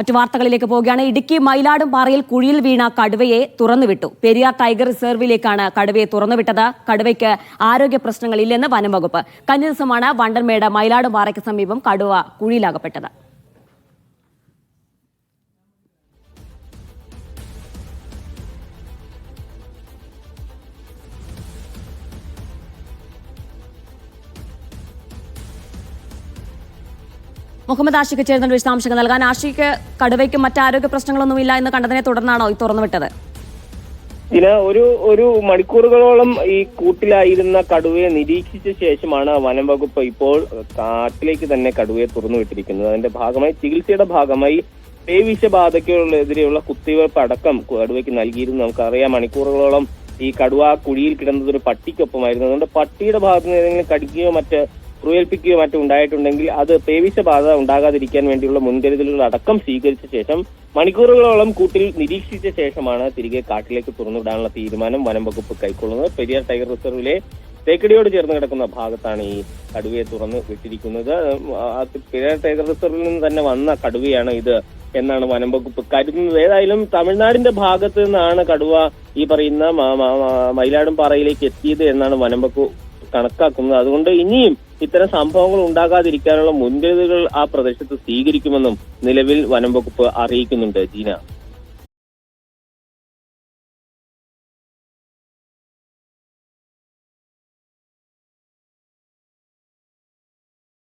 മറ്റു വാർത്തകളിലേക്ക് പോവുകയാണ്. ഇടുക്കി മയിലാടും പാറയിൽ കുഴിയിൽ വീണ കടുവയെ തുറന്നുവിട്ടു. പെരിയാർ ടൈഗർ റിസർവിലേക്കാണ് കടുവയെ തുറന്നുവിട്ടത്. കടുവയ്ക്ക് ആരോഗ്യ പ്രശ്നങ്ങളില്ലെന്ന് വനംവകുപ്പ് കഴിഞ്ഞ ദിവസമാണ് വണ്ടൻമേട് മയിലാടും പാറയ്ക്ക് സമീപം കടുവ കുഴിയിലകപ്പെട്ടത്. മുഹമ്മദ് ആഷിഖ് ചേരുന്ന വിശദാംശങ്ങൾ നൽകാൻ ആഷിഖ് കടുവയ്ക്ക് മറ്റ് ആരോഗ്യ പ്രശ്നങ്ങളൊന്നുമില്ല എന്ന് കണ്ടതിനെ തുടർന്നാണോ ഈ തുറന്നുവിട്ടത്? ഇതിന് ഒരു ഒരു മണിക്കൂറുകളോളം ഈ കൂട്ടിലായിരുന്ന കടുവയെ നിരീക്ഷിച്ച ശേഷമാണ് വനം വകുപ്പ് ഇപ്പോൾ കാട്ടിലേക്ക് തന്നെ കടുവയെ തുറന്നുവിട്ടിരിക്കുന്നത്. അതിന്റെ ഭാഗമായി ചികിത്സയുടെ ഭാഗമായി പേവിഷബാധയ്ക്കെതിരെയുള്ള കുത്തിവയ്പ്പ് അടക്കം കടുവയ്ക്ക് നൽകിയിരുന്നു. നമുക്കറിയാം മണിക്കൂറുകളോളം ഈ കടുവ കുഴിയിൽ കിടന്നത് ഒരു പട്ടിക്കൊപ്പമായിരുന്നു. അതുകൊണ്ട് പട്ടിയുടെ ഭാഗത്ത് നിന്ന് ഏതെങ്കിലും കടിക്കുകയോ മറ്റ് ക്രൂയേൽപ്പിക്കുകയോ മറ്റോ ഉണ്ടായിട്ടുണ്ടെങ്കിൽ അത് പേവിഷബാധ ഉണ്ടാകാതിരിക്കാൻ വേണ്ടിയുള്ള മുൻകരുതലുകൾ അടക്കം സ്വീകരിച്ച ശേഷം മണിക്കൂറുകളോളം കൂട്ടിൽ നിരീക്ഷിച്ച ശേഷമാണ് തിരികെ കാട്ടിലേക്ക് തുറന്നുവിടാനുള്ള തീരുമാനം വനം വകുപ്പ് കൈക്കൊള്ളുന്നത്. പെരിയാർ ടൈഗർ റിസർവിലെ തേക്കടിയോട് ചേർന്ന് കിടക്കുന്ന ഭാഗത്താണ് ഈ കടുവയെ തുറന്ന് വിട്ടിരിക്കുന്നത്. പെരിയാർ ടൈഗർ റിസർവിൽ നിന്ന് തന്നെ വന്ന കടുവയാണ് ഇത് എന്നാണ് വനം വകുപ്പ് കരുതുന്നത്. ഏതായാലും തമിഴ്നാടിന്റെ ഭാഗത്ത് നിന്നാണ് കടുവ ഈ പറയുന്ന മയിലാടും പാറയിലേക്ക് എത്തിയത് എന്നാണ് വനം വകുപ്പ് കണക്കാക്കുന്നത്. അതുകൊണ്ട് ഇനിയും ഇത്തരം സംഭവങ്ങൾ ഉണ്ടാകാതിരിക്കാനുള്ള മുൻകരുതലുകൾ ആ പ്രദേശത്ത് സ്വീകരിക്കുമെന്നും നിലവിൽ വനം വകുപ്പ് അറിയിക്കുന്നുണ്ട് ജീന.